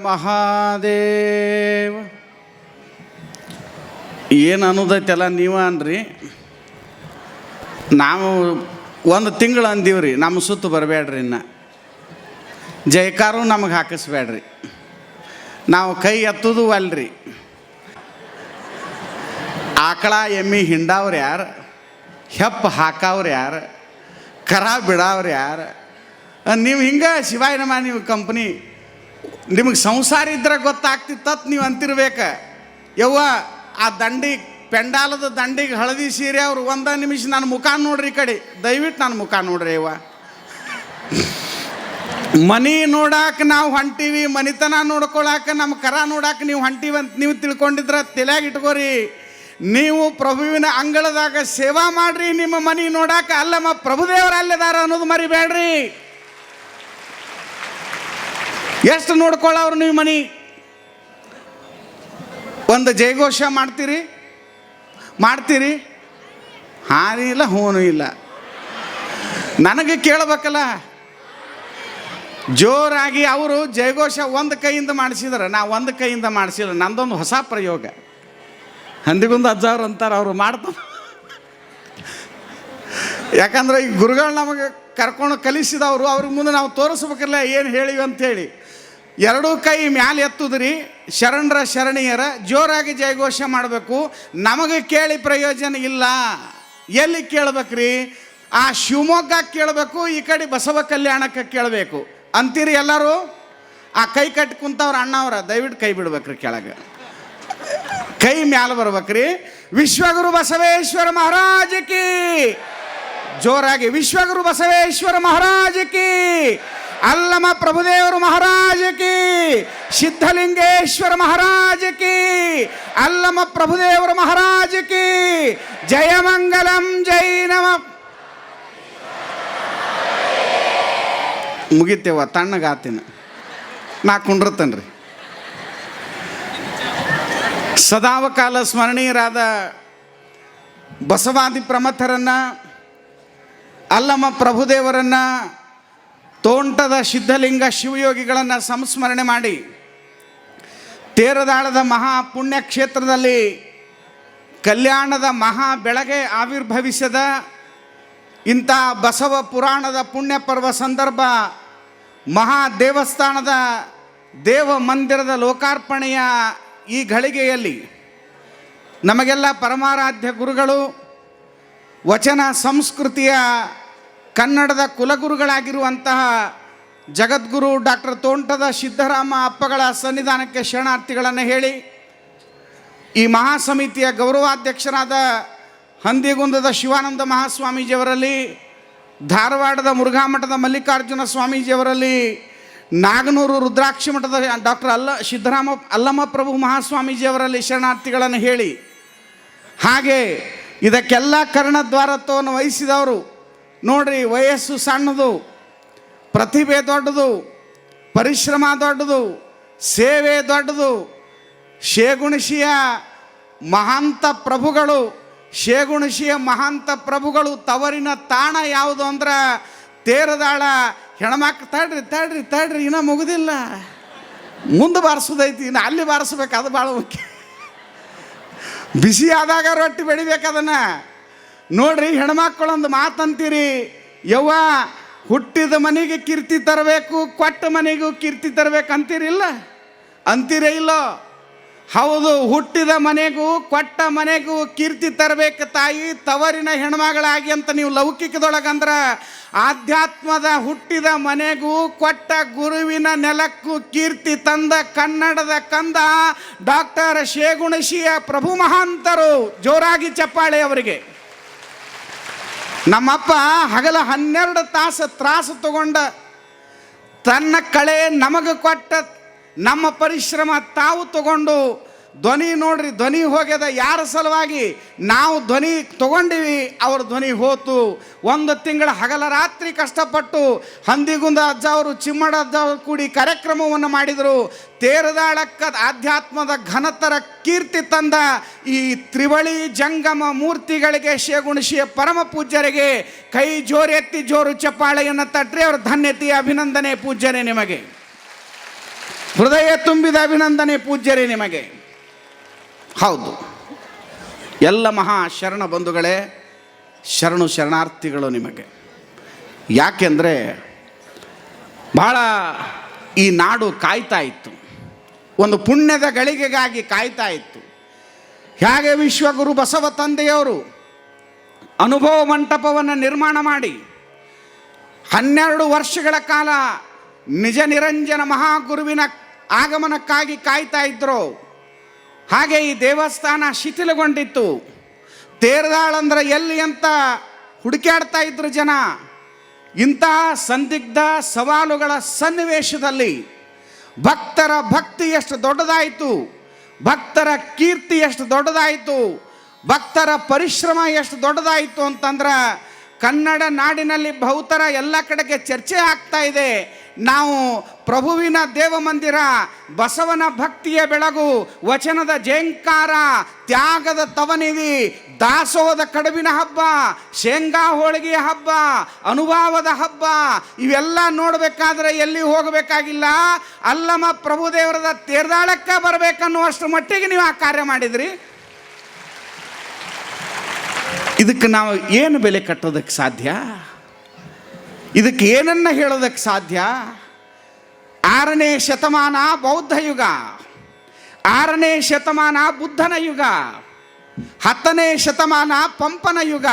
ಮಹಾದೇವ. ಏನು ಅನ್ನೋದೈತೆಲ್ಲ ನೀವು ಅನ್ರಿ? ನಾವು ಒಂದು ತಿಂಗಳು ಅಂದೀವ್ರಿ, ನಮ್ಮ ಸುತ್ತು ಬರಬೇಡ್ರಿ ಇನ್ನು. ಜಯಕಾರು ನಮಗೆ ಹಾಕಿಸ್ಬೇಡ್ರಿ. ನಾವು ಕೈ ಎತ್ತದು ಅಲ್ರಿ. ಆಕಳ, ಎಮ್ಮಿ, ಹಿಂಡಾವ್ರು ಯಾರು? ಹೆಪ್ಪ ಹಾಕವ್ರು ಯಾರು? ಕರ ಬಿಡಾವ್ರು ಯಾರು? ನೀವು ಹಿಂಗೆ ಶಿವಾಯನಮ ನೀವು ಕಂಪ್ನಿ ನಿಮಗೆ ಸಂಸಾರ ಇದ್ರೆ ಗೊತ್ತಾಗ್ತಿತ್ತತ್ ನೀವು ಅಂತಿರ್ಬೇಕು. ಯವ್ವ, ಆ ದಂಡಿ, ಪೆಂಡಾಲದ ದಂಡಿಗೆ ಹಳದಿ ಸೀರೆ ಅವ್ರು ಒಂದ ನಿಮಿಷ ನನ್ನ ಮುಖ ನೋಡ್ರಿ ಈ ಕಡೆ. ದಯವಿಟ್ಟು ನನ್ನ ಮುಖ ನೋಡ್ರಿ ಯವ್ವ. ಮನಿ ನೋಡಾಕ ನಾವು ಹೊಂಟೀವಿ, ಮನಿತನ ನೋಡ್ಕೊಳಾಕ ನಮ್ಮ ಕರ ನೋಡಾಕ ನೀವು ಹೊಂಟೀವಿ ಅಂತ ನೀವು ತಿಳ್ಕೊಂಡಿದ್ರ ತಲೆಯಾಗ ಇಟ್ಕೋರಿ. ನೀವು ಪ್ರಭುವಿನ ಅಂಗಳದಾಗ ಸೇವಾ ಮಾಡ್ರಿ, ನಿಮ್ಮ ಮನಿ ನೋಡಾಕ ಅಲ್ಲಮ್ಮ ಪ್ರಭುದೇವರ ಅಲ್ಲದಾರ ಅನ್ನೋದು ಮರಿಬೇಡ್ರಿ. ಎಷ್ಟು ನೋಡ್ಕೊಳ್ಳೋರು ನೀವು ಮನೆ? ಒಂದು ಜಯಘೋಷ ಮಾಡ್ತೀರಿ? ಮಾಡ್ತೀರಿ? ಹಾನಿ ಇಲ್ಲ ಹೂನು ಇಲ್ಲ. ನನಗೆ ಕೇಳಬೇಕಲ್ಲ? ಜೋರಾಗಿ ಅವರು ಜಯಘೋಷ ಒಂದು ಕೈಯಿಂದ ಮಾಡಿಸಿದ್ರೆ. ನಾ ಒಂದು ಕೈಯಿಂದ ಮಾಡಿಸಿಲ್ಲ. ನಂದೊಂದು ಹೊಸ ಪ್ರಯೋಗ. ಹಂದಿಗೊಂದು ಅಜ್ಜವ್ರು ಅಂತಾರೆ, ಅವರು ಮಾಡ್ತಾರೆ. ಯಾಕಂದ್ರೆ ಈ ಗುರುಗಳು ನಮಗೆ ಕರ್ಕೊಂಡು ಕಲಿಸಿದವರು, ಅವ್ರಿಗೆ ಮುಂದೆ ನಾವು ತೋರಿಸ್ಬೇಕಲ್ಲ ಏನು ಹೇಳಿವಿ ಅಂತೇಳಿ. ಎರಡೂ ಕೈ ಮ್ಯಾಲೆ ಎತ್ತುದ್ರಿ, ಶರಣರ ಶರಣಿಯರ, ಜೋರಾಗಿ ಜಯಘೋಷ ಮಾಡಬೇಕು. ನಮಗೆ ಕೇಳಿ ಪ್ರಯೋಜನ ಇಲ್ಲ. ಎಲ್ಲಿ ಕೇಳ್ಬೇಕ್ರಿ? ಆ ಶಿವಮೊಗ್ಗ ಕೇಳಬೇಕು, ಈ ಕಡೆ ಬಸವ ಕಲ್ಯಾಣಕ್ಕೆ ಕೇಳಬೇಕು. ಅಂತೀರಿ ಎಲ್ಲರೂ? ಆ ಕೈ ಕಟ್ಟಿ ಕುಂತವ್ರ ಅಣ್ಣವ್ರ, ದಯವಿಟ್ಟು ಕೈ ಬಿಡ್ಬೇಕ್ರಿ ಕೆಳಗೆ. ಕೈ ಮ್ಯಾಲ ಬರ್ಬೇಕ್ರಿ. ವಿಶ್ವಗುರು ಬಸವೇಶ್ವರ ಮಹಾರಾಜ ಕಿ ಜೋರಾಗಿ ವಿಶ್ವಗುರು ಬಸವೇಶ್ವರ ಮಹಾರಾಜ ಕಿ. ಅಲ್ಲಮ ಪ್ರಭುದೇವರು ಮಹಾರಾಜಕಿ ಸಿದ್ಧಲಿಂಗೇಶ್ವರ ಮಹಾರಾಜಕಿ ಅಲ್ಲಮ ಪ್ರಭುದೇವರು ಮಹಾರಾಜಕಿ ಜಯಮಂಗಲಂ ಜೈ ನಮ. ಮುಗಿತೇವ ತಣ್ಣಗಾತಿನ. ನಾ ಕುಂಡ್ರತನ್ರಿ. ಸದಾವಕಾಲ ಸ್ಮರಣೀಯರಾದ ಬಸವಾದಿ ಪ್ರಮಥರನ್ನು ಅಲ್ಲಮ ಪ್ರಭುದೇವರನ್ನು ತೋಂಟದ ಸಿದ್ಧಲಿಂಗ ಶಿವಯೋಗಿಗಳನ್ನು ಸಂಸ್ಮರಣೆ ಮಾಡಿ ತೇರದಾಳದ ಮಹಾ ಪುಣ್ಯಕ್ಷೇತ್ರದಲ್ಲಿ ಕಲ್ಯಾಣದ ಮಹಾ ಬೆಳಗ್ಗೆ ಆವಿರ್ಭವಿಸದ ಇಂಥ ಬಸವ ಪುರಾಣದ ಪುಣ್ಯ ಪರ್ವ ಸಂದರ್ಭ ಮಹಾ ದೇವಸ್ಥಾನದ ದೇವ ಮಂದಿರದ ಲೋಕಾರ್ಪಣೆಯ ಈ ಘಳಿಗೆಯಲ್ಲಿ ನಮಗೆಲ್ಲ ಪರಮಾರಾಧ್ಯ ಗುರುಗಳು ವಚನ ಸಂಸ್ಕೃತಿಯ ಕನ್ನಡದ ಕುಲಗುರುಗಳಾಗಿರುವಂತಹ ಜಗದ್ಗುರು ಡಾಕ್ಟರ್ ತೋಂಟದ ಸಿದ್ದರಾಮ ಅಪ್ಪಗಳ ಸನ್ನಿಧಾನಕ್ಕೆ ಶರಣಾರ್ಥಿಗಳನ್ನು ಹೇಳಿ, ಈ ಮಹಾಸಮಿತಿಯ ಗೌರವಾಧ್ಯಕ್ಷರಾದ ಹಂದಿಗುಂದದ ಶಿವಾನಂದ ಮಹಾಸ್ವಾಮೀಜಿಯವರಲ್ಲಿ, ಧಾರವಾಡದ ಮುರುಘಾಮಠದ ಮಲ್ಲಿಕಾರ್ಜುನ ಸ್ವಾಮೀಜಿಯವರಲ್ಲಿ, ನಾಗನೂರು ರುದ್ರಾಕ್ಷಿ ಮಠದ ಡಾಕ್ಟರ್ ಅಲ್ಲ ಸಿದ್ದರಾಮ ಅಲ್ಲಮ್ಮ ಪ್ರಭು ಮಹಾಸ್ವಾಮೀಜಿಯವರಲ್ಲಿ ಶರಣಾರ್ಥಿಗಳನ್ನು ಹೇಳಿ, ಹಾಗೆ ಇದಕ್ಕೆಲ್ಲ ಕರ್ಣದ್ವಾರತ್ವವನ್ನು ವಹಿಸಿದವರು ನೋಡ್ರಿ, ವಯಸ್ಸು ಸಣ್ಣದು, ಪ್ರತಿಭೆ ದೊಡ್ಡದು, ಪರಿಶ್ರಮ ದೊಡ್ಡದು, ಸೇವೆ ದೊಡ್ಡದು ಶೇಗುಣಶಿಯ ಮಹಾಂತ ಪ್ರಭುಗಳು ಶೇಗುಣಶಿಯ ಮಹಾಂತ ಪ್ರಭುಗಳು, ತವರಿನ ತಾಣ ಯಾವುದು ಅಂದ್ರೆ ತೇರದಾಳ, ಹೆಣ್ಮಕ್ಳು, ತಡ್ರಿ ತಡ್ರಿ ತಡ್ರಿ, ಇನ್ನೂ ಮುಗುದಿಲ್ಲ. ಮುಂದೆ ಬಾರಿಸೋದೈತಿ, ಇನ್ನು ಅಲ್ಲಿ ಬಾರಿಸ್ಬೇಕು, ಅದು ಭಾಳ ಮುಖ್ಯ. ಬಿಸಿ ಆದಾಗ ರೊಟ್ಟಿ ಬೆಳಿಬೇಕು ಅದನ್ನ. ನೋಡ್ರಿ ಹೆಣ್ಮಕ್ಳೊಂದು ಮಾತಂತೀರಿ, ಯವ್ವ, ಹುಟ್ಟಿದ ಮನೆಗೆ ಕೀರ್ತಿ ತರಬೇಕು, ಕೊಟ್ಟ ಮನೆಗೂ ಕೀರ್ತಿ ತರಬೇಕು ಅಂತೀರಿಲ್ಲ ಅಂತೀರೇ ಇಲ್ಲೋ? ಹೌದು, ಹುಟ್ಟಿದ ಮನೆಗೂ, ಕೊಟ್ಟ ಮನೆಗೂ ಕೀರ್ತಿ ತರಬೇಕು ತಾಯಿ, ತವರಿನ ಹೆಣ್ಮಗಳಾಗಿ ಅಂತ ನೀವು ಲೌಕಿಕದೊಳಗಂದ್ರೆ ಆಧ್ಯಾತ್ಮದ ಹುಟ್ಟಿದ ಮನೆಗೂ, ಕೊಟ್ಟ ಗುರುವಿನ ನೆಲಕ್ಕೂ ಕೀರ್ತಿ ತಂದ ಕನ್ನಡದ ಕಂದ ಡಾಕ್ಟರ್ ಶೇಗುಣಶಿಯ ಪ್ರಭು ಮಹಾಂತರು, ಜೋರಾಗಿ ಚಪ್ಪಾಳೆ ಅವರಿಗೆ. ನಮ್ಮಪ್ಪ ಹಗಲ ಹನ್ನೆರಡು ತಾಸು ತ್ರಾಸು ತಗೊಂಡ ತನ್ನ ಕಳೆ ನಮಗೆ ಕೊಟ್ಟ ನಮ್ಮ ಪರಿಶ್ರಮ ತಾವು ತಗೊಂಡು ಧ್ವನಿ ನೋಡ್ರಿ, ಧ್ವನಿ ಹೋಗ್ಯದ ಯಾರ ಸಲುವಾಗಿ? ನಾವು ಧ್ವನಿ ತಗೊಂಡಿವಿ, ಅವ್ರ ಧ್ವನಿ ಹೋತು. ಒಂದು ತಿಂಗಳ ಹಗಲ ರಾತ್ರಿ ಕಷ್ಟಪಟ್ಟು ಹಂದಿಗುಂದ ಅಜ್ಜ ಅವರು, ಚಿಮ್ಮಡ ಅಜ್ಜ ಅವರು ಕೂಡಿ ಕಾರ್ಯಕ್ರಮವನ್ನು ಮಾಡಿದರು. ತೇರದಾಳಕ್ಕ ಆಧ್ಯಾತ್ಮದ ಘನತರ ಕೀರ್ತಿ ತಂದ ಈ ತ್ರಿವಳಿ ಜಂಗಮ ಮೂರ್ತಿಗಳಿಗೆ ಶೇಗುಣಶಿಯ ಪರಮ ಪೂಜ್ಯರಿಗೆ ಕೈ ಜೋರೆತ್ತಿ ಜೋರು ಚಪ್ಪಾಳೆಯನ್ನು ತಟ್ಟ್ರಿ ಅವ್ರ ಧನ್ಯತೆಯ ಅಭಿನಂದನೆ ಪೂಜ್ಯರೇ ನಿಮಗೆ. ಹೃದಯ ತುಂಬಿದ ಅಭಿನಂದನೆ ಪೂಜ್ಯರೇ ನಿಮಗೆ. ಹೌದು. ಎಲ್ಲ ಮಹಾ ಶರಣ ಬಂಧುಗಳೇ, ಶರಣು ಶರಣಾರ್ಥಿಗಳು ನಿಮಗೆ. ಯಾಕೆಂದರೆ ಭಾಳ ಈ ನಾಡು ಕಾಯ್ತಾ ಇತ್ತು. ಒಂದು ಪುಣ್ಯದ ಗಳಿಗೆಗಾಗಿ ಕಾಯ್ತಾ ಇತ್ತು. ಹೇಗೆ ವಿಶ್ವಗುರು ಬಸವ ತಂದೆಯವರು ಅನುಭವ ಮಂಟಪವನ್ನು ನಿರ್ಮಾಣ ಮಾಡಿ, ಹನ್ನೆರಡು ವರ್ಷಗಳ ಕಾಲ ನಿಜ ನಿರಂಜನ ಮಹಾಗುರುವಿನ ಆಗಮನಕ್ಕಾಗಿ ಕಾಯ್ತಾ ಇದ್ರು ಹಾಗೆ ಈ ದೇವಸ್ಥಾನ ಶಿಥಿಲಗೊಂಡಿತ್ತು. ತೇರ್ದಾಳಂದ್ರೆ ಎಲ್ಲಿ ಅಂತ ಹುಡುಕಾಡ್ತಾ ಇದ್ರು ಜನ. ಇಂತಹ ಸಂದಿಗ್ಧ ಸವಾಲುಗಳ ಸನ್ನಿವೇಶದಲ್ಲಿ ಭಕ್ತರ ಭಕ್ತಿ ಎಷ್ಟು ದೊಡ್ಡದಾಯಿತು. ಭಕ್ತರ ಕೀರ್ತಿ ಎಷ್ಟು ದೊಡ್ಡದಾಯಿತು. ಭಕ್ತರ ಪರಿಶ್ರಮ ಎಷ್ಟು ದೊಡ್ಡದಾಯಿತು ಅಂತಂದ್ರೆ ಕನ್ನಡ ನಾಡಿನಲ್ಲಿ ಬಹುತರ ಎಲ್ಲ ಕಡೆಗೆ ಚರ್ಚೆ ಆಗ್ತಾ ಇದೆ. ನಾವು ಪ್ರಭುವಿನ ದೇವಮಂದಿರ, ಬಸವನ ಭಕ್ತಿಯ ಬೆಳಗು, ವಚನದ ಜೇಂಕಾರ ತ್ಯಾಗದ ತವನಿಧಿ ದಾಸೋಹದ ಕಡುಬಿನ ಹಬ್ಬ, ಶೇಂಗಾ ಹೋಳಿಗೆಯ ಹಬ್ಬ, ಅನುಭಾವದ ಹಬ್ಬ, ಇವೆಲ್ಲ ನೋಡಬೇಕಾದ್ರೆ ಎಲ್ಲಿ ಹೋಗಬೇಕಾಗಿಲ್ಲ? ಅಲ್ಲಮ್ಮ ಪ್ರಭುದೇವರದ ತೇರ್ದಾಳಕ್ಕೆ ಬರಬೇಕನ್ನುವಷ್ಟು ಮಟ್ಟಿಗೆ ನೀವು ಆ ಕಾರ್ಯ ಮಾಡಿದ್ರಿ. ಇದಕ್ಕೆ ನಾವು ಏನು ಬೆಲೆ ಕಟ್ಟೋದಕ್ಕೆ ಸಾಧ್ಯ? ಇದಕ್ಕೆ ಏನನ್ನ ಹೇಳೋದಕ್ಕೆ ಸಾಧ್ಯ? ಆರನೇ ಶತಮಾನ ಬೌದ್ಧ ಯುಗ. ಆರನೇ ಶತಮಾನ ಬುದ್ಧನ ಯುಗ. ಹತ್ತನೇ ಶತಮಾನ ಪಂಪನ ಯುಗ.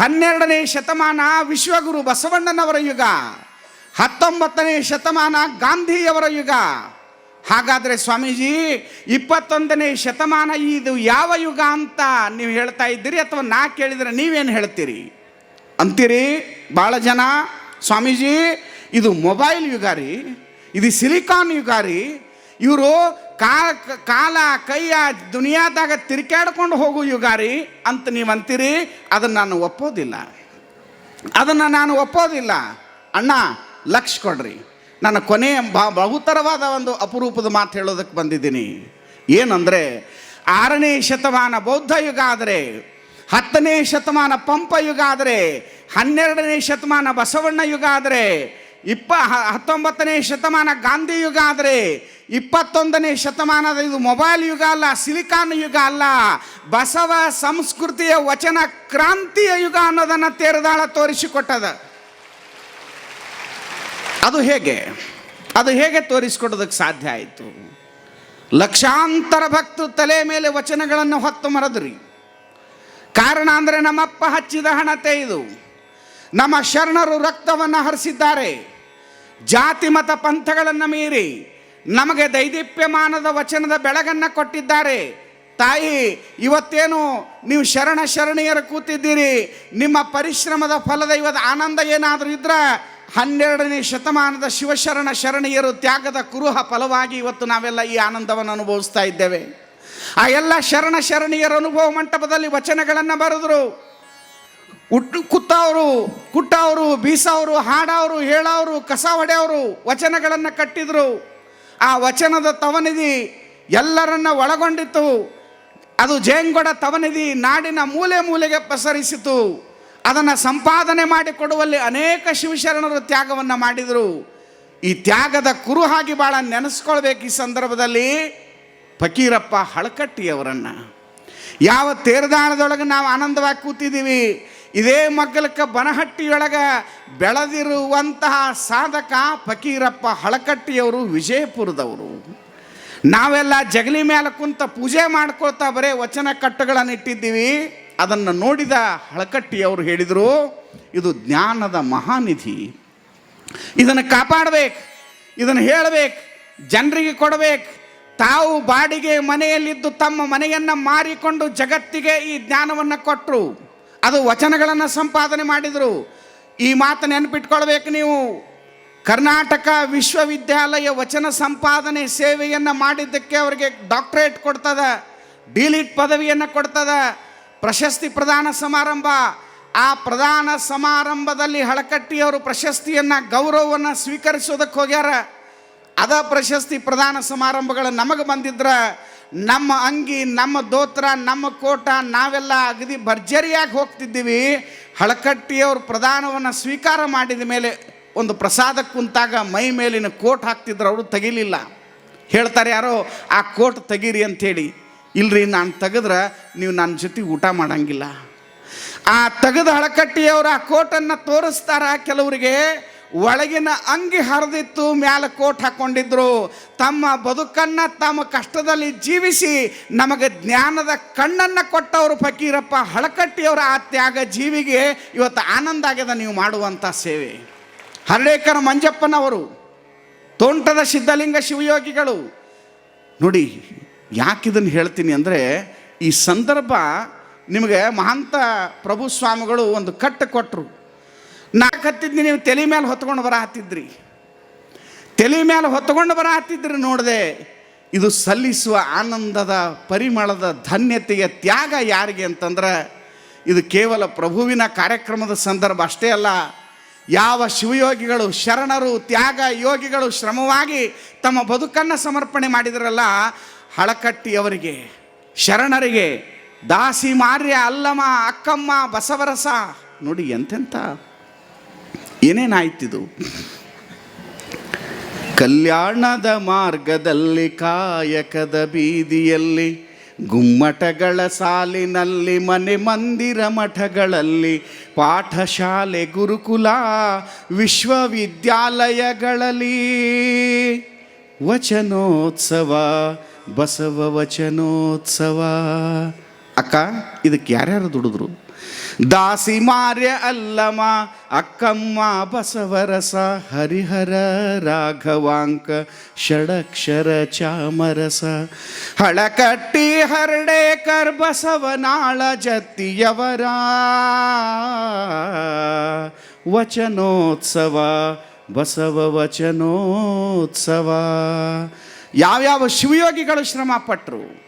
ಹನ್ನೆರಡನೇ ಶತಮಾನ ವಿಶ್ವಗುರು ಬಸವಣ್ಣನವರ ಯುಗ. ಹತ್ತೊಂಬತ್ತನೇ ಶತಮಾನ ಗಾಂಧಿಯವರ ಯುಗ. ಹಾಗಾದರೆ ಸ್ವಾಮೀಜಿ, ಇಪ್ಪತ್ತೊಂದನೇ ಶತಮಾನ ಇದು ಯಾವ ಯುಗ ಅಂತ ನೀವು ಹೇಳ್ತಾ ಇದ್ದೀರಿ ಅಥವಾ ನಾ ಕೇಳಿದರೆ ನೀವೇನು ಹೇಳ್ತೀರಿ? ಅಂತೀರಿ? ಭಾಳ ಜನ? ಸ್ವಾಮೀಜಿ, ಇದು ಮೊಬೈಲ್ ಯುಗಾರಿ, ಇದು ಸಿಲಿಕಾನ್ ಯುಗಾರಿ. ಇವರು ಕಾಲ ಕಾಲ, ಕೈಯ, ದುನಿಯಾದಾಗ ತಿರುಕಾಡ್ಕೊಂಡು ಹೋಗು ಯುಗಾರಿ ಅಂತ ನೀವು ಅಂತೀರಿ? ಅದನ್ನು ನಾನು ಒಪ್ಪೋದಿಲ್ಲ. ಅದನ್ನು ನಾನು ಒಪ್ಪೋದಿಲ್ಲ. ಅಣ್ಣ, ಲಕ್ಷ ಕೊಡ್ರಿ. ನನ್ನ ಕೊನೆಯ ಬಹುತರವಾದ ಒಂದು ಅಪರೂಪದ ಮಾತು ಹೇಳೋದಕ್ಕೆ ಬಂದಿದ್ದೀನಿ. ಏನಂದರೆ, ಆರನೇ ಶತಮಾನ ಬೌದ್ಧ ಯುಗ ಆದರೆ ಹತ್ತನೇ ಶತಮಾನ ಪಂಪ ಯುಗ ಆದರೆ, ಹನ್ನೆರಡನೇ ಶತಮಾನ ಬಸವಣ್ಣ ಯುಗ ಆದರೆ, ಇಪ್ಪ ಹತ್ತೊಂಬತ್ತನೇ ಶತಮಾನ ಗಾಂಧಿ ಯುಗ ಆದರೆ, ಇಪ್ಪತ್ತೊಂದನೇ ಶತಮಾನದ ಇದು ಮೊಬೈಲ್ ಯುಗ ಅಲ್ಲ, ಸಿಲಿಕಾನ್ ಯುಗ ಅಲ್ಲ, ಬಸವ ಸಂಸ್ಕೃತಿಯ ವಚನ ಕ್ರಾಂತಿಯ ಯುಗ ಅನ್ನೋದನ್ನು ತೇರದಾಳ ತೋರಿಸಿಕೊಟ್ಟದ. ಅದು ಹೇಗೆ? ಅದು ಹೇಗೆ ತೋರಿಸಿಕೊಡೋದಕ್ಕೆ ಸಾಧ್ಯ ಆಯಿತು? ಲಕ್ಷಾಂತರ ಭಕ್ತರು ತಲೆ ಮೇಲೆ ವಚನಗಳನ್ನು ಹೊತ್ತು ಮರದ್ರಿ. ಕಾರಣ ಅಂದರೆ ನಮ್ಮಪ್ಪ ಹಚ್ಚಿದ ಹಣತೆ ಇದು ನಮ್ಮ ಶರಣರು ರಕ್ತವನ್ನು ಹರಿಸಿದ್ದಾರೆ. ಜಾತಿ ಮತ ಪಂಥಗಳನ್ನು ಮೀರಿ ನಮಗೆ ದೈದೀಪ್ಯಮಾನದ ವಚನದ ಬೆಳಗನ್ನು ಕೊಟ್ಟಿದ್ದಾರೆ. ತಾಯಿ, ಇವತ್ತೇನು ನೀವು ಶರಣ ಶರಣೀಯರು ಕೂತಿದ್ದೀರಿ? ನಿಮ್ಮ ಪರಿಶ್ರಮದ ಫಲದ ಇವತ್ತು ಆನಂದ ಏನಾದರೂ ಇದ್ರೆ ಹನ್ನೆರಡನೇ ಶತಮಾನದ ಶಿವಶರಣ ಶರಣೀಯರು ತ್ಯಾಗದ ಕುರುಹ ಫಲವಾಗಿ ಇವತ್ತು ನಾವೆಲ್ಲ ಈ ಆನಂದವನ್ನು ಅನುಭವಿಸ್ತಾ ಇದ್ದೇವೆ. ಆ ಎಲ್ಲ ಶರಣ ಶರಣಿಯರ ಅನುಭವ ಮಂಟಪದಲ್ಲಿ ವಚನಗಳನ್ನು ಬರೆದರು. ಉಟ್ಟು ಕುತ್ತವರು, ಕುಟ್ಟವರು, ಬೀಸವರು, ಹಾಡವರು, ಹೇಳವರು, ಕಸ ಹೊಡೆಯವರು ವಚನಗಳನ್ನು ಕಟ್ಟಿದರು. ಆ ವಚನದ ತವನಿಧಿ ಎಲ್ಲರನ್ನ ಒಳಗೊಂಡಿತ್ತು. ಅದು ಜೇಂಗೊಡ ತವನಿಧಿ ನಾಡಿನ ಮೂಲೆ ಮೂಲೆಗೆ ಪಸರಿಸಿತು. ಅದನ್ನು ಸಂಪಾದನೆ ಮಾಡಿಕೊಡುವಲ್ಲಿ ಅನೇಕ ಶಿವಶರಣರು ತ್ಯಾಗವನ್ನು ಮಾಡಿದರು. ಈ ತ್ಯಾಗದ ಕುರುಹಾಗಿ ಭಾಳ ನೆನೆಸ್ಕೊಳ್ಬೇಕು ಈ ಸಂದರ್ಭದಲ್ಲಿ. ಫಕೀರಪ್ಪ ಹಳಕಟ್ಟಿಯವರನ್ನು. ಯಾವ ತೇರದಾಣದೊಳಗೆ ನಾವು ಆನಂದವಾಗಿ ಕೂತಿದ್ದೀವಿ, ಇದೇ ಮಗ್ಗಲಕ್ಕೆ ಬನಹಟ್ಟಿಯೊಳಗೆ ಬೆಳೆದಿರುವಂತಹ ಸಾಧಕ ಫಕೀರಪ್ಪ ಹಳಕಟ್ಟಿಯವರು ವಿಜಯಪುರದವರು. ನಾವೆಲ್ಲ ಜಗಲಿ ಮೇಲೆ ಕುಂತ ಪೂಜೆ ಮಾಡ್ಕೊಳ್ತಾ ಬರೇ ವಚನ ಕಟ್ಟುಗಳನ್ನು ಇಟ್ಟಿದ್ದೀವಿ. ಅದನ್ನು ನೋಡಿದ ಹಳಕಟ್ಟಿಯವರು ಹೇಳಿದರು, ಇದು ಜ್ಞಾನದ ಮಹಾನಿಧಿ. ಇದನ್ನು ಕಾಪಾಡಬೇಕು, ಇದನ್ನು ಹೇಳಬೇಕು, ಜನರಿಗೆ ಕೊಡಬೇಕು ತಾವು ಬಾಡಿಗೆ ಮನೆಯಲ್ಲಿದ್ದು ತಮ್ಮ ಮನೆಯನ್ನು ಮಾರಿಕೊಂಡು ಜಗತ್ತಿಗೆ ಈ ಜ್ಞಾನವನ್ನು ಕೊಟ್ಟರು ಅದು ವಚನಗಳನ್ನು ಸಂಪಾದನೆ ಮಾಡಿದರು. ಈ ಮಾತು ನೆನಪಿಟ್ಕೊಳ್ಬೇಕು ನೀವು. ಕರ್ನಾಟಕ ವಿಶ್ವವಿದ್ಯಾಲಯ ವಚನ ಸಂಪಾದನೆ ಸೇವೆಯನ್ನು ಮಾಡಿದ್ದಕ್ಕೆ ಅವರಿಗೆ ಡಾಕ್ಟ್ರೇಟ್ ಕೊಡ್ತದ, ಡಿಲಿಟ್ ಪದವಿಯನ್ನು ಕೊಡ್ತದ, ಪ್ರಶಸ್ತಿ ಪ್ರದಾನ ಸಮಾರಂಭ. ಆ ಪ್ರಧಾನ ಸಮಾರಂಭದಲ್ಲಿ ಹಳಕಟ್ಟಿಯವರು ಪ್ರಶಸ್ತಿಯನ್ನು ಗೌರವವನ್ನು ಸ್ವೀಕರಿಸೋದಕ್ಕೆ ಹೋಗ್ಯಾರ. ಅದ ಪ್ರಶಸ್ತಿ ಪ್ರದಾನ ಸಮಾರಂಭಗಳು ನಮಗೆ ಬಂದಿದ್ರೆ ನಮ್ಮ ಅಂಗಿ, ನಮ್ಮ ದೋತ್ರ, ನಮ್ಮ ಕೋಟ, ನಾವೆಲ್ಲ ಅಗದಿ ಭರ್ಜರಿಯಾಗಿ ಹೋಗ್ತಿದ್ದೀವಿ. ಹಳಕಟ್ಟಿಯವರು ಪ್ರದಾನವನ್ನು ಸ್ವೀಕಾರ ಮಾಡಿದ ಮೇಲೆ ಒಂದು ಪ್ರಸಾದ ಕುಂತಾಗ ಮೈ ಮೇಲಿನ ಕೋಟ್ ಹಾಕ್ತಿದ್ರು, ಅವರು ತೆಗಿಲಿಲ್ಲ. ಹೇಳ್ತಾರೆ, ಯಾರೋ, ಆ ಕೋಟ್ ತೆಗೀರಿ ಅಂಥೇಳಿ ಇಲ್ರಿ, ನಾನು ತೆಗೆದ್ರೆ ನೀವು ನನ್ನ ಜೊತೆ ಊಟ ಮಾಡಂಗಿಲ್ಲ. ಆ ತೆಗೆದ ಹಳಕಟ್ಟಿಯವರು ಆ ಕೋಟನ್ನು ತೋರಿಸ್ತಾರ ಕೆಲವರಿಗೆ. ಒಳಗಿನ ಅಂಗಿ ಹರಿದಿತ್ತು, ಮ್ಯಾಲ ಕೋಟ್ ಹಾಕ್ಕೊಂಡಿದ್ರು ತಮ್ಮ ಬದುಕನ್ನ ತಮ್ಮ ಕಷ್ಟದಲ್ಲಿ ಜೀವಿಸಿ ನಮಗೆ ಜ್ಞಾನದ ಕಣ್ಣನ್ನು ಕೊಟ್ಟವರು ಫಕೀರಪ್ಪ ಹಳಕಟ್ಟಿಯವರ ಆ ತ್ಯಾಗ ಜೀವಿಗೆ ಇವತ್ತು ಆನಂದ ಆಗ್ಯದ ನೀವು ಮಾಡುವಂಥ ಸೇವೆ. ಹರಳೇಕರ ಮಂಜಪ್ಪನವರು, ತೋಂಟದ ಸಿದ್ಧಲಿಂಗ ಶಿವಯೋಗಿಗಳು. ನೋಡಿ, ಯಾಕೆ ಇದನ್ನು ಹೇಳ್ತೀನಿ ಅಂದರೆ ಈ ಸಂದರ್ಭ ನಿಮಗೆ ಮಹಾಂತ ಪ್ರಭು ಸ್ವಾಮಿಗಳು ಒಂದು ಕಟ್ಟು ಕೊಟ್ಟರು ನಾಲ್ಕು ನೀವು ತಲೆ ಮೇಲೆ ಹೊತ್ಕೊಂಡು ಬರ ಹತ್ತಿದ್ರಿ. ತಲೆ ಮೇಲೆ ಹೊತ್ಕೊಂಡು ಬರ ಹತ್ತಿದ್ರಿ ನೋಡಿದೆ, ಇದು ಸಲ್ಲಿಸುವ ಆನಂದದ, ಪರಿಮಳದ ಧನ್ಯತೆಯ ತ್ಯಾಗ ಯಾರಿಗೆ ಅಂತಂದ್ರೆ, ಇದು ಕೇವಲ ಪ್ರಭುವಿನ ಕಾರ್ಯಕ್ರಮದ ಸಂದರ್ಭ ಅಷ್ಟೇ ಅಲ್ಲ, ಯಾವ ಶಿವಯೋಗಿಗಳು, ಶರಣರು, ತ್ಯಾಗ ಯೋಗಿಗಳು ಶ್ರಮವಾಗಿ ತಮ್ಮ ಬದುಕನ್ನು ಸಮರ್ಪಣೆ ಮಾಡಿದ್ರಲ್ಲ, ಹಳಕಟ್ಟಿಯವರಿಗೆ, ಶರಣರಿಗೆ, ದಾಸಿ ಮಾರ್ಯ ಅಲ್ಲಮ್ಮ, ಅಕ್ಕಮ್ಮ, ಬಸವರಸ, ನೋಡಿ ಎಂತೆಂಥ ಏನೇನಾಯ್ತಿದು? ಕಲ್ಯಾಣದ ಮಾರ್ಗದಲ್ಲಿ, ಕಾಯಕದ ಬೀದಿಯಲ್ಲಿ, ಗುಮ್ಮಟಗಳ ಸಾಲಿನಲ್ಲಿ, ಮನೆ ಮಂದಿರ ಮಠಗಳಲ್ಲಿ, ಪಾಠಶಾಲೆ, ಗುರುಕುಲ, ವಿಶ್ವವಿದ್ಯಾಲಯಗಳಲ್ಲಿ, ವಚನೋತ್ಸವ, ಬಸವ ವಚನೋತ್ಸವ. ಅಕ್ಕ, ಇದಕ್ಕೆ ಯಾರ್ಯಾರು ದುಡಿದ್ರು? ದಾಸಿ ಮಾರ್ಯ ಅಲ್ಲಮ ಅಕ್ಕಮ್ಮ ಬಸವರಸ, ಹರಿಹರ ರಾಘವಾಂಕ, ಷಡಕ್ಷರ ಚಾಮರಸ. ಹಳಕಟ್ಟಿ ಹರಡೇಕರ್ ಬಸವನಾಳ ಜತಿಯವರ. ವಚನೋತ್ಸವ, ಬಸವ ವಚನೋತ್ಸವ. ಯಾವ್ಯಾವ ಶಿವಯೋಗಿಗಳು ಶ್ರಮ ಪಟ್ಟರು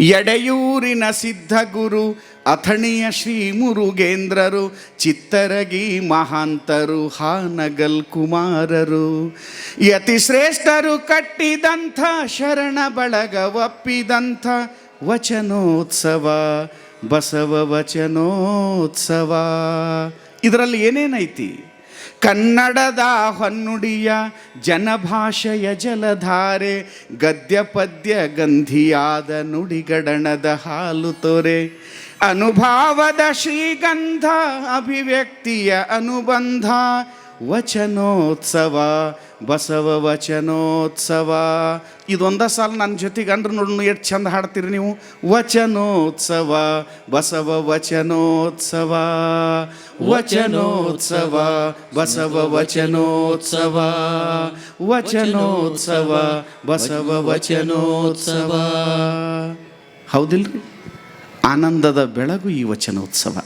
ಎಡೆಯೂರಿನ ಸಿದ್ಧಗುರು ಅಥಣಿಯ ಶ್ರೀ ಮುರುಗೇಂದ್ರರು, ಚಿತ್ತರಗಿ ಮಹಾಂತರು, ಹಾನಗಲ್ ಕುಮಾರರು. ಯತಿ ಶ್ರೇಷ್ಠರು ಕಟ್ಟಿದಂಥ ಶರಣ ಬಳಗ ಒಪ್ಪಿದಂಥ ವಚನೋತ್ಸವ, ಬಸವ ವಚನೋತ್ಸವ. ಇದರಲ್ಲಿ ಏನೇನೈತಿ? ಕನ್ನಡದ ಹೊನ್ನುಡಿಯ ಜನಭಾಷೆಯ ಜಲಧಾರೆ ಗದ್ಯ ಪದ್ಯ ಗಂಧಿಯಾದ ನುಡಿಗಡಣದ ಹಾಲು ತೋರೆ. ಅನುಭಾವದ ಶ್ರೀಗಂಧ, ಅಭಿವ್ಯಕ್ತಿಯ ಅನುಬಂಧ, ವಚನೋತ್ಸವ, ಬಸವ ವಚನೋತ್ಸವ. ಇದೊಂದ ಸಾಲ ನನ್ನ ಜೊತೆಗೆ ಅಂದ್ರೆ ನೋಡೋಣ ಎಷ್ಟು ಚಂದ ಹಾಡ್ತೀರಿ ನೀವು? ವಚನೋತ್ಸವ, ಬಸವ ವಚನೋತ್ಸವ. ವಚನೋತ್ಸವ, ಬಸವ ವಚನೋತ್ಸವ. ವಚನೋತ್ಸವ, ಬಸವ ವಚನೋತ್ಸವ. ಹೌದಿಲ್ರಿ? ಆನಂದದ ಬೆಳಗು ಈ ವಚನೋತ್ಸವ,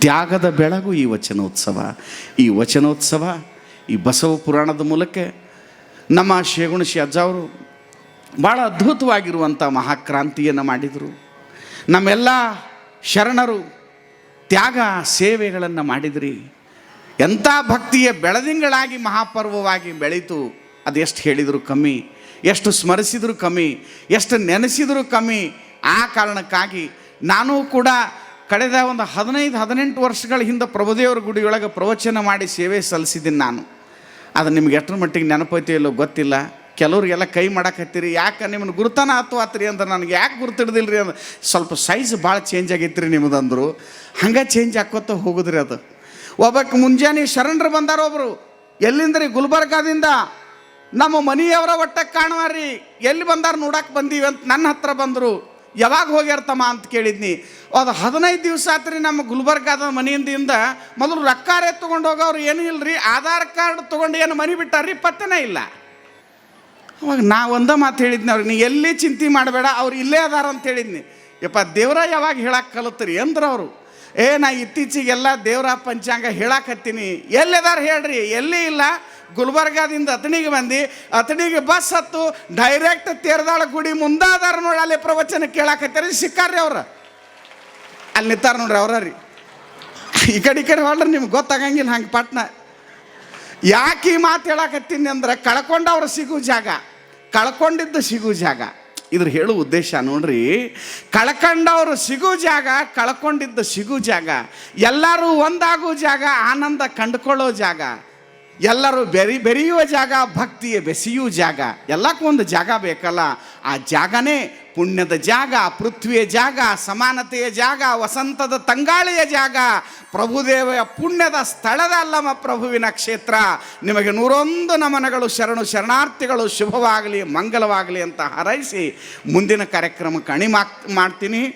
ತ್ಯಾಗದ ಬೆಳಗು ಈ ವಚನೋತ್ಸವ. ಈ ವಚನೋತ್ಸವ ಈ ಬಸವ ಪುರಾಣದ ಮೂಲಕ ನಮ್ಮ ಶೇಗುಣಶಿ ಅಜ್ಜ ಅವರು ಭಾಳ ಅದ್ಭುತವಾಗಿರುವಂಥ ಮಹಾಕ್ರಾಂತಿಯನ್ನು ಮಾಡಿದರು. ನಮ್ಮೆಲ್ಲ ಶರಣರು ತ್ಯಾಗ ಸೇವೆಗಳನ್ನು ಮಾಡಿದ್ರಿ. ಎಂಥ ಭಕ್ತಿಯ ಬೆಳದಿಂಗಳಾಗಿ ಮಹಾಪರ್ವವಾಗಿ ಬೆಳೀತು. ಎಷ್ಟು ಹೇಳಿದರೂ ಕಮ್ಮಿ, ಎಷ್ಟು ಸ್ಮರಿಸಿದರೂ ಕಮ್ಮಿ, ಎಷ್ಟು ನೆನೆಸಿದರೂ ಕಮ್ಮಿ. ಆ ಕಾರಣಕ್ಕಾಗಿ ನಾನು ಕೂಡ ಕಳೆದ ಒಂದು ಹದಿನೈದು, ಹದಿನೆಂಟು ವರ್ಷಗಳ ಹಿಂದೆ ಪ್ರಭುದೇವರ ಗುಡಿಯೊಳಗೆ ಪ್ರವಚನ ಮಾಡಿ ಸೇವೆ ಸಲ್ಲಿಸಿದ್ದೀನಿ ನಾನು. ಅದು ನಿಮ್ಗೆ ಎಷ್ಟರ ಮಟ್ಟಿಗೆ ನೆನಪೈತಿ ಇಲ್ಲೋ ಗೊತ್ತಿಲ್ಲ. ಕೆಲವ್ರಿಗೆಲ್ಲ ಕೈ ಮಾಡಕತ್ತೀರಿ, ಯಾಕೆ ನಿಮ್ಮನ್ನು ಗುರುತನ ಆತು ಆತ್ರಿ ಅಂದ್ರೆ ನನಗೆ ಯಾಕೆ ಗುರುತಿಡ್ದಿಲ್ರಿ ಅಂದ್ರೆ ಸ್ವಲ್ಪ ಸೈಜ್ ಭಾಳ ಚೇಂಜ್ ಆಗೈತೆ ರೀ ನಿಮ್ಮದಂದ್ರು ಹಂಗೆ ಚೇಂಜ್ ಹಾಕೋತ ಹೋಗುದ್ರಿ ಅದು. ಒಬ್ಬಕ್ಕೆ ಮುಂಜಾನೆ ಶರಣರು ಬಂದಾರ ಒಬ್ಬರು ಎಲ್ಲಿಂದ್ರಿ? ಗುಲ್ಬರ್ಗಾದಿಂದ. ನಮ್ಮ ಮನೆಯವರ ಒಟ್ಟಕ್ಕೆ ರೀ ಎಲ್ಲಿ ಬಂದಾರ ನೋಡಕ್ಕೆ ಬಂದೀವಿ ಅಂತ ನನ್ನ ಹತ್ರ ಬಂದರು. ಯಾವಾಗ ಹೋಗ್ಯಾರ ತಮ್ಮ ಅಂತ ಕೇಳಿದ್ನಿ. ಅದು ಹದಿನೈದು ದಿವಸ ಆತ್ರಿ ನಮ್ಮ ಗುಲ್ಬರ್ಗಾದ ಮನೆಯಿಂದ ಮೊದಲು ರೊಕ್ಕಾರೆ ತೊಗೊಂಡು ಹೋಗೋರು ಏನೂ ರೀ ಆಧಾರ್ ಕಾರ್ಡ್ ತೊಗೊಂಡು ಏನು ಮನೆ ಬಿಟ್ಟಾರ್ರಿ, ಪತ್ತೆನೇ ಇಲ್ಲ. ಅವಾಗ ನಾ ಒಂದ ಮಾತು ಹೇಳಿದ್ನಿ ಅವ್ರಿಗೆ, ನೀ ಎಲ್ಲಿ ಚಿಂತೆ ಮಾಡಬೇಡ, ಅವ್ರು ಇಲ್ಲೇ ಅದಾರ ಅಂತ ಹೇಳಿದ್ನಿ. ಯಪ್ಪ, ದೇವ್ರ ಯಾವಾಗ ಹೇಳಕ್ಕೆ ಕಲತ್ರಿ ಅಂದ್ರೆ ಅವರು. ಏ, ನಾ ಇತ್ತೀಚೆಗೆಲ್ಲ ದೇವ್ರ ಪಂಚಾಂಗ ಹೇಳಾಕತ್ತೀನಿ. ಎಲ್ಲಿದಾರ ಹೇಳ್ರಿ? ಎಲ್ಲಿ ಇಲ್ಲ. ಗುಲ್ಬರ್ಗಾದಿಂದ ಅತಣಿಗೆ ಬಂದು ಅತಣಿಗೆ ಬಸ್ ಹತ್ತು ಡೈರೆಕ್ಟ್ ತೇರ್ದಾಳ ಗುಡಿ ಮುಂದಾದಾರ ನೋಡಿ ಅಲ್ಲಿ ಪ್ರವಚನ ಕೇಳಾಕತ್ತಾರೆ ಸಿಕ್ಕಾರ್ರಿ ಅವ್ರ. ಅಲ್ಲಿ ನಿಂತಾರ ನೋಡ್ರಿ ಅವ್ರ ರೀ. ಈ ಕಡೆ ಈ ಕಡೆ ಹೊಡ್ರಿ ನಿಮ್ಗೆ ಗೊತ್ತಾಗಂಗಿಲ್ಲ ಹಂಗೆ ಪಟ್ನ. ಯಾಕೆ ಈ ಮಾತು ಹೇಳಾಕತ್ತೀನಿ ಅಂದ್ರೆ ಕಳ್ಕೊಂಡವ್ರು ಸಿಗೋ ಜಾಗ, ಕಳ್ಕೊಂಡಿದ್ದು ಸಿಗೋ ಜಾಗ. ಇದ್ರ ಹೇಳೋ ಉದ್ದೇಶ ನೋಡ್ರಿ ಕಳ್ಕೊಂಡವರು ಸಿಗೋ ಜಾಗ, ಕಳ್ಕೊಂಡಿದ್ದ ಸಿಗೋ ಜಾಗ. ಎಲ್ಲರೂ ಒಂದಾಗೋ ಜಾಗ, ಆನಂದ ಕಂಡುಕೊಳ್ಳೋ ಜಾಗ. ಎಲ್ಲರೂ ಬೆರಿ ಬೆರೆಯುವ ಜಾಗ, ಭಕ್ತಿಯ ಬೆಸೆಯುವ ಜಾಗ, ಎಲ್ಲಕ್ಕೂ ಒಂದು ಜಾಗ ಬೇಕಲ್ಲ. ಆ ಜಾಗನೇ ಪುಣ್ಯದ ಜಾಗ, ಪೃಥ್ವಿಯ ಜಾಗ, ಸಮಾನತೆಯ ಜಾಗ, ವಸಂತದ ತಂಗಾಳಿಯ ಜಾಗ. ಪ್ರಭುದೇವ ಪುಣ್ಯದ ಸ್ಥಳದ ಅಲ್ಲಮ್ಮ ಪ್ರಭುವಿನ ಕ್ಷೇತ್ರ. ನಿಮಗೆ ನೂರೊಂದು ನಮನಗಳು, ಶರಣು ಶರಣಾರ್ಥಿಗಳು ಶುಭವಾಗಲಿ, ಮಂಗಲವಾಗಲಿ ಅಂತ ಹಾರೈಸಿ ಮುಂದಿನ ಕಾರ್ಯಕ್ರಮಕ್ಕೆ ಅಣಿ ಮಾಡ್ತೀನಿ.